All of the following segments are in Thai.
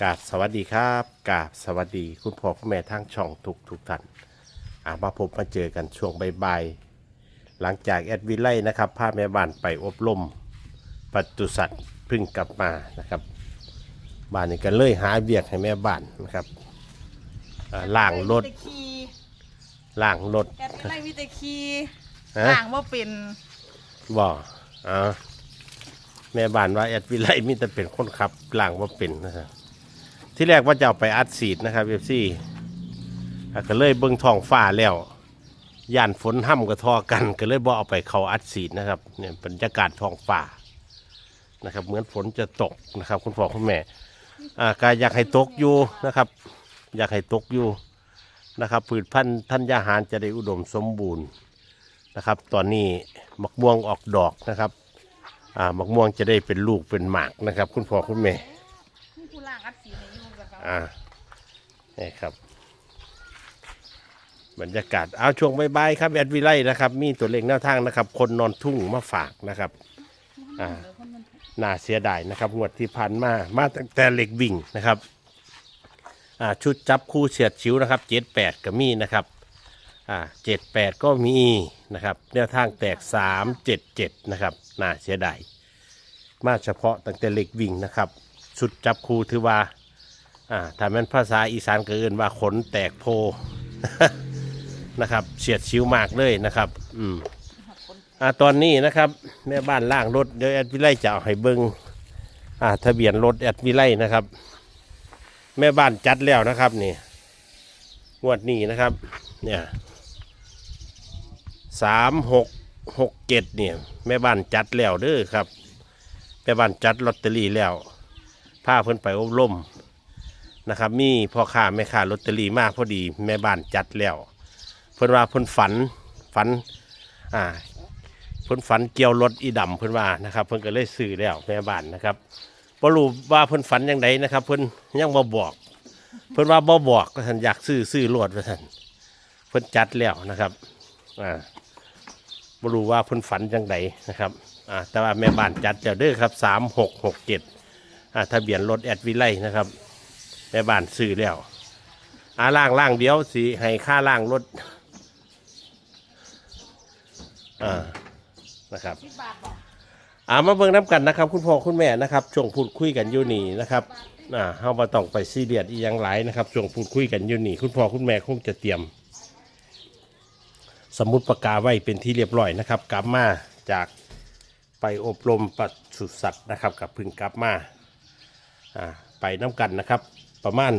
กราบสวัสดีครับกราบสวัสดีคุณพ่อคุณแม่ทางช่องทุกทุกท่านอ่ามาพบมาเจอกันช่วงบ่ายๆหลังจากแอดวิไลนะครับพาแม่บ้านไปอบรมปัจจุสัตว์เพึ่งกลับมานะครับบ้านนี้ก็เลยหาเบียกให้แม่บ้านนะครับอ่าล่างรถมีแต่ขี่ล่างรถแกดไล่มีแต่ขี่ฮะล่างว่าเป็นบ่อ่าแม่บ้านว่าแอดวิไลมีแต่เป็นคนขับล่างว่าเป็นนะครับ ที่แรกว่าจะเอาไปอัดสีดนะครับเอฟซีก็เลยเบิ้งทองฟ้าแล้วย่านฝนห้ำกับทอกัน ก็เลยบ่เอาไปเขาอัดสีดนะครับเนี่ยบรรยากาศทองฟ้านะครับ เหมือนฝนจะตกนะครับ คุณพ่อคุณแม่อ่าก็อยากให้ตกอยู่นะครับ อยากให้ตกอยู่นะครับพืชพันธุ์ธัญญาหารจะได้อุดมสมบูรณ์นะครับ ตอนนี้มะม่วงออกดอกนะครับอ่ามะม่วงจะได้เป็นลูกเป็นหมากนะครับ คุณพ่อคุณแม่นี่ผู้ล่างอัดสีในยุ่งกับเขา อ่านี่ครับ บรรยากาศเอาช่วงบายๆครับแอดวิไลนะครับ มีตัวเลขแนวทางนะครับ คนนอนทุ่งมาฝากนะครับอ่าน่าเสียดายนะครับงวดที่ผ่านมามาตั้งแต่เหล็กวิ่งนะครับอ่าชุดจับคู่เฉียดชิวนะครับเจ็ดแปดก็มีนะครับอ่าเจ็ดแปดก็มีนะครับแนวทางแตกสามเจ็ดเจ็ดนะครับน่าเสียดายมาเฉพาะตั้งแต่เหล็กวิ่งนะครับชุดจับคูถือว่า อ่าถ้าแม่นภาษาอีสานก็เอื่นว่าขนแตกโพ นะครับเฉียดชิวมากเลยนะครับ อืมอ่าตอนนี้นะครับ แม่บ้านล่างรถเดี๋ยวแอดวิไลจะเอาให้เบิงอ่า ทะเบียนรถแอดวิไลนะครับ แม่บ้านจัดแล้วนะครับนี่งวดนี้นะครับ เนี่ยสามหกหกเจ็ดเนี่ยแม่บ้านจัดแล้วเด้อครับ แม่บ้านจัดลอตเตอรี่แล้วพาเพิ่นไปอบรม นะครับ มีพ่อค้าแม่ค้าลอตเตอรี่มากพอดีแม่บ้านจัดแล้วเพิ่นว่าเพิ่นฝันฝันอ่าเพิ่นฝันเกี่ยวรถอีดำเพิ่นว่านะครับ เพิ่นก็เลยซื้อแล้วแม่บ้านนะครับบ่รู้ว่าเพิ่นฝันยังไงนะครับ เพิ่นยังบ่บอก เพิ่นว่าบ่บอกก็ท่านอยากซื้อซื้อรถว่าท่านเพิ่นจัดแล้วนะครับอ่าบรู้ว่าเพ้นฝันจังไดนะครับอ่าแต่ว่าแม่บ้านจัดเจ้าเด้อครับสามหกหกเจ็ดอ่าทะเบียนรถแอดวิไลนะครับ แม่บ้านซื้อแล้วอ่าล่างล่างเดียวสิให้ค่าล่างรถอ่านะครับอ่ามาเบิ่งน้ำกันนะครับ คุณพ่อคุณแม่นะครับช่วงพูดคุยกันอยู่นี่นะครับอ่าเฮาบ่ต้องไปซีเรียสอีหยังหลายนะครับช่วงพูดคุยกันอยู่นี่ คุณพ่อคุณแม่คงจะเตรียม สมุดปากกาไว้เป็นที่เรียบร้อยนะครับ กลับมาจากไปอบรมปศุสัตว์นะครับกับพึ่งกลับมาอ่าไปน้ำกันนะครับ ประมาณ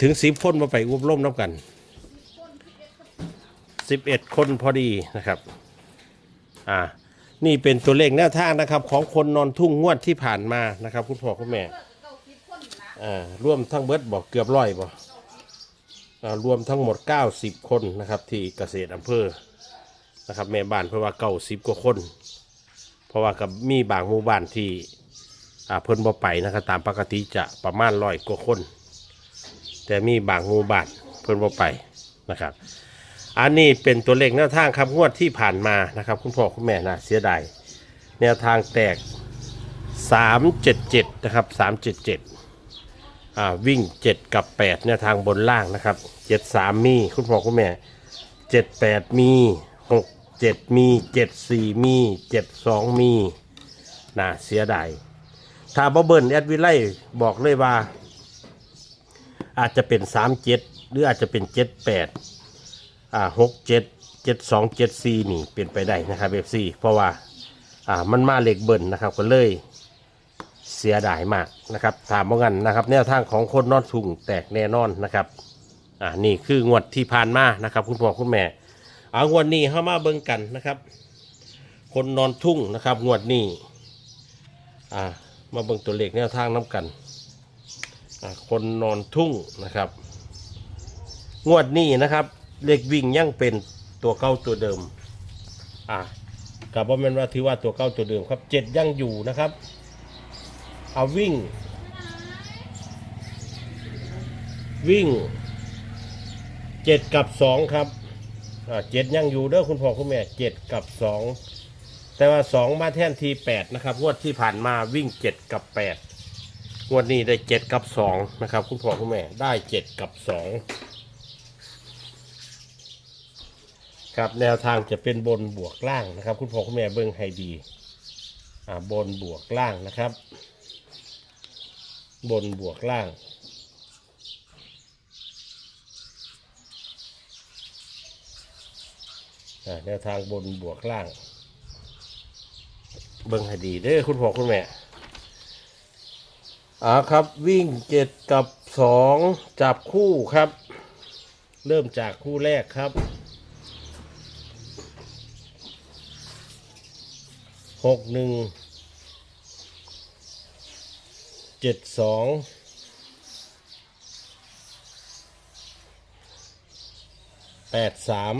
ถึงสิบคนมาไปอบรมน้ำกันสิบเอ็ดคนพอดีนะครับ อ่า นี่เป็นตัวเลขแนวทางนะครับ ของคนนอนทุ่งงวดที่ผ่านมานะครับ คุณพ่อคุณแม่อ่าร่วมทั้งเบิดบอกเกือบร้อยบ่อ่ารวมทั้งหมด 90 คนนะครับ ที่เกษตรอำเภอนะครับแม่บ้านเพราะว่าเก้าสิบกว่าคน เพราะว่ากับมีบางหมู่บ้านที่ อ่าเพิ่นบ่ไปนะครับตามปกติจะประมาณร้อยกว่าคน แต่มีบางหมู่บ้านเพิ่นบ่ไปนะครับ อันนี้เป็นตัวเลขแนวทางครับงวดที่ผ่านมานะครับ คุณพ่อคุณแม่นะเสียดายแนวทางแตก 377 นะครับ 377อ่าวิ่ง 7 กับ8เนี่ยทางบนล่างนะครับ 73 มี คุณพ่อคุณแม่ 78 มี 67 มี 74 มี 72 มีน่าเสียดาย ถ้าบ่เบิ้ลแอดวิไลบอกเลยว่า อาจจะเป็น37หรืออาจจะเป็น78อ่า67 72 74นี่เป็นไปได้นะครับ FC เพราะว่าอ่ามันมาเหลขเบิ้ลนะครับก็เลยเสียดายมากนะครับถามว่างันนะครับแนวทางของคนนอนทุ่งแตกแน่นอนนะครับอ่านี่คืองวดที่ผ่านมานะครับ คุณพ่อคุณแม่เอางวดนี้เข้ามาเบิ่งกันนะครับ คนนอนทุ่งนะครับ งวดนี้อ่า มาเบิ่งตัวเลขแนวทางน้ำกันอ่าคนนอนทุ่งนะครับ งวดนี้นะครับ เลขวิ่งยังเป็นตัวเก้าตัวเดิม อ่ากับว่าแมันว่าที่ว่าตัวเก้าตัวเดิมครับเจ็ดยังอยู่นะครับ เอาวิ่ง วิ่งเจ็ดกับสองครับอ่าเจ็ดยังอยู่เด้อคุณพ่อคุณแม่เจ็ดกับสอง แต่ว่าสองมาแท่นทีแปดนะครับงวดที่ผ่านมาวิ่งเจ็ดกับแปดงวดนี้ได้เจ็ดกับสองนะครับ คุณพ่อคุณแม่ได้เจ็ดกับสองครับแนวทางจะเป็นบนบวกล่างนะครับ คุณพ่อคุณแม่เบิ้งให้ดีอ่าบนบวกล่างนะครับ บนบวกล่างแนวทางบนบวกล่าง เบิ่งให้ดีเด้อคุณพ่อคุณแม่อ่าครับ วิ่งเจ็ดกับสองจับคู่ครับ เริ่มจากคู่แรกครับหกหนึ่งเจ็ดสองแปดสาม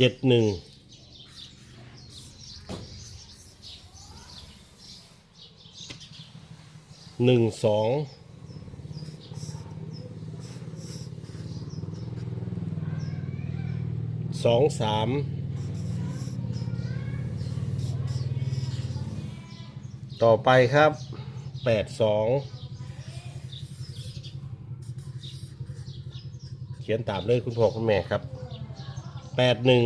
เจ็ดหนึ่งหนึ่งสองสองสามต่อไปครับแปดสองเขียนตามเลยคุณพ่อคุณแม่ครับ แปดหนึ่ง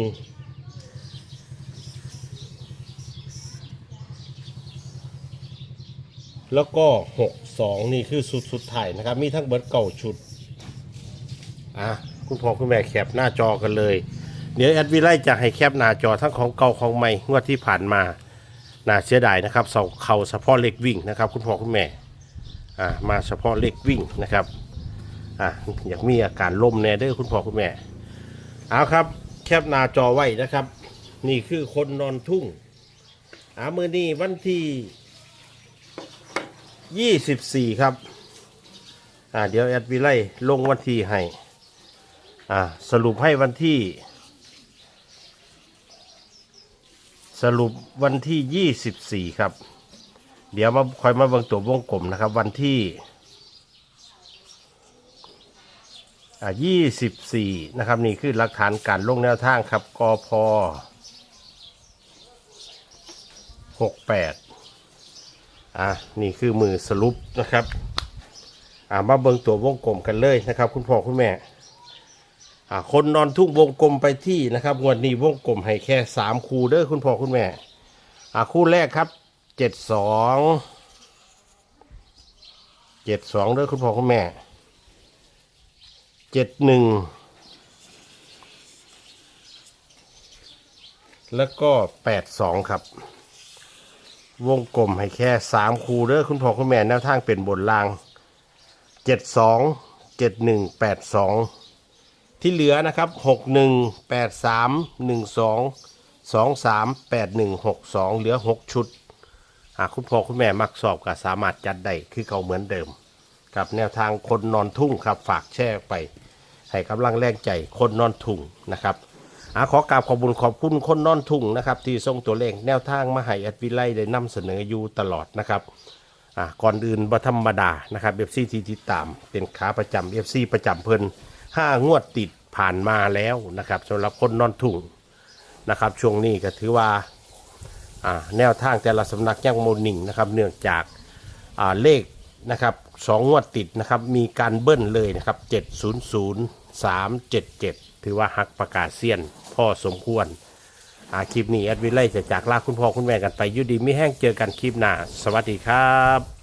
แล้วก็หกสองนี่คือสุดสุดท้ายนะครับ มีทั้งเบิร์ดเก่าชุด อะ คุณพ่อคุณแม่แคปหน้าจอกันเลย เดี๋ยวแอดวิไลจะให้แคปหน้าจอทั้งของเก่าของใหม่งวดที่ผ่านมาน่าเสียดายนะครับเสาเข่าเฉพาะเล็กวิ่งนะครับ คุณพ่อคุณแม่อ่ามาเฉพาะเล็กวิ่งนะครับอะอยากมีอาการลมแน่เด้อคุณพ่อคุณแม่เอาครับ แคปหน้าจอไว้นะครับ นี่คือคนนอนทุ่งอามือนี้วันที่ยี่สิบสี่ครับอ่าเดี๋ยวแอดวิไลลงวันที่ให้อ่าสรุปให้วันที่ สรุปวันที่ยี่สิบสี่ครับ เดี๋ยวมาคอยมาเบิ่งตัววงกลมนะครับ วันที่ อ่ายี่สิบสี่นะครับ นี่คือหลักฐานการลงแนวทางครับกพหกแปดอ่านี่คือมือสรุปนะครับอ่ามาเบิ่งตัววงกลมกันเลยนะครับ คุณพ่อคุณแม่อ่าคนนอนทุ่งวงกลมไปที่นะครับงวดนี้วงกลมให้แค่สามคูเด้อคุณพ่อคุณแม่อ่าคู่แรกครับเจ็ดสองเจ็ดสองเด้อคุณพ่อคุณแม่ เจ็ดหนึ่งแล้วก็แปดสองครับ วงกลมให้แค่สามคูเด้อคุณพ่อคุณแม่แนวทางเป็นบนรางเจ็ดสองเจ็ดหนึ่งแปดสองที่เหลือนะครับหกหนึ่งแปดสามหนึ่งสองสองสามแปดหนึ่งหกสองเหลือหกชุดหากคุณพ่อคุณแม่มักสอบก็สามารถจัดได้คือเขาเหมือนเดิม กับแนวทางคนนอนทุ่งครับฝากแช่ไป ให้กำลังแรงใจคนนอนทุ่งนะครับอาขอกราบขอบคุญขอบคุณคนนอนทุ่งนะครับที่ส่งตัวเลขแนวทางมาให้อดวิไลได้นำเสนออยู่ตลอดนะครับอ่าก่อนอื่นบัธรรมดานะครับเอฟซีที่ติดตามเป็นขาประจำเอฟซีประจำเพิ่นห้างวดติดผ่านมาแล้วนะครับสำหรับคนนอนทุ่งนะครับช่วงนี้ก็ถือว่าอ่าแนวทางแต่ละสำนักยังโมนิ่งนะครับเนื่องจากอ่าเลข นะครับสองงวดติดนะครับ มีการเบิ้ลเลยนะครับ 700 377 ถือว่าฮักประกาศเซียน พ่อสมควรอาคลิปนี้แอดวิไลจะจากลาคุณพ่อคุณแม่กันไปยุดีไม่แห้งเจอกันคลิปหน้า สวัสดีครับ